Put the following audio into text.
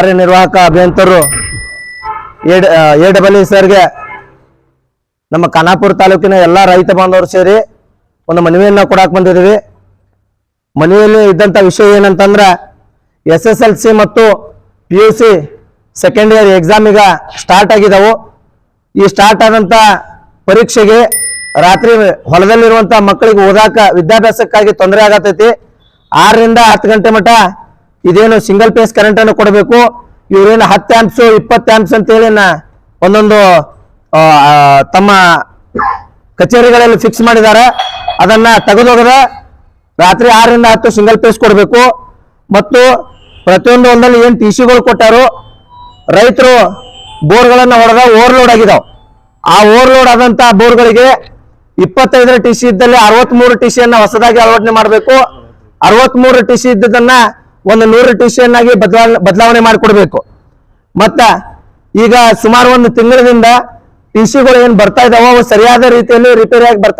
ಕಾರ್ಯನಿರ್ವಾಹಕ ಅಭಿಯಂತರು A double ಸರ್ಗೆ ನಮ್ಮ ಖಾನಾಪುರ ತಾಲೂಕಿನ ಎಲ್ಲ ರೈತ ಬಾಂಧವರು ಸೇರಿ ಒಂದು ಮನವಿಯನ್ನು ಕೊಡಕ್ಕೆ ಬಂದಿದ್ದೀವಿ. ಮನವಿಯಲ್ಲಿ ಇದ್ದಂಥ ವಿಷಯ ಏನಂತಂದ್ರೆ ಎಸ್ ಎಸ್ ಎಲ್ ಸಿ ಮತ್ತು P U C second year exam ಈಗ ಸ್ಟಾರ್ಟ್ ಆಗಿದಾವು. ಈ ಸ್ಟಾರ್ಟ್ ಆದಂಥ ಪರೀಕ್ಷೆಗೆ ರಾತ್ರಿ ಹೊಲದಲ್ಲಿರುವಂಥ ಮಕ್ಕಳಿಗೆ ಓದಾಕ ವಿದ್ಯಾಭ್ಯಾಸಕ್ಕಾಗಿ ತೊಂದರೆ ಆಗತೈತಿ. ಆರರಿಂದ ಹತ್ತು ಗಂಟೆ ಮಟ ಇದೇನು ಸಿಂಗಲ್ ಪೇಸ್ ಕರೆಂಟ್ ಅನ್ನು ಕೊಡಬೇಕು? ಇವ್ರೇನು ಹತ್ತು ಆಂಪ್ಸ್ ಇಪ್ಪತ್ತು ಆಂಪ್ಸ್ ಅಂತ ಹೇಳಿ ಒಂದೊಂದು ತಮ್ಮ ಕಚೇರಿಗಳಲ್ಲಿ ಫಿಕ್ಸ್ ಮಾಡಿದ್ದಾರೆ. ಅದನ್ನ ತೆಗೆದೋಗದ ರಾತ್ರಿ ಆರರಿಂದ ಹತ್ತು ಸಿಂಗಲ್ ಪೇಸ್ ಕೊಡಬೇಕು. ಮತ್ತು ಪ್ರತಿಯೊಂದು ಒಂದಲ್ಲಿ ಏನು ಟಿ ಸಿಗಳು ಕೊಟ್ಟಾರೋ, ರೈತರು ಬೋರ್ಗಳನ್ನು ಹೊಡೆದ ಓವರ್ಲೋಡ್ ಆಗಿದಾವ. ಆ ಓವರ್ಲೋಡ್ ಆದಂತಹ ಬೋರ್ಗಳಿಗೆ ಇಪ್ಪತ್ತೈದರ ಟಿ ಸಿ ಇದ್ದಲ್ಲಿ ಅರವತ್ಮೂರು ಟಿ ಸಿಯನ್ನು ಹೊಸದಾಗಿ ಅಳವಡನೆ ಮಾಡಬೇಕು. ಅರವತ್ಮೂರು ಟಿ ಸಿ ಇದ್ದದನ್ನ ಒಂದು ನೂರು ಟ್ಯೂಷನ್ ಆಗಿ ಬದಲಾವಣೆ ಬದಲಾವಣೆ ಮಾಡಿಕೊಡ್ಬೇಕು. ಮತ್ತ ಈಗ ಸುಮಾರು ಒಂದು ತಿಂಗಳಿಂದ ಟಿಸಿಗಳು ಏನ್ ಬರ್ತಾ ಇದಾವೋ ಸರಿಯಾದ ರೀತಿಯಲ್ಲಿ ರಿಪೇರಿ ಆಗಿ ಬರ್ತಾ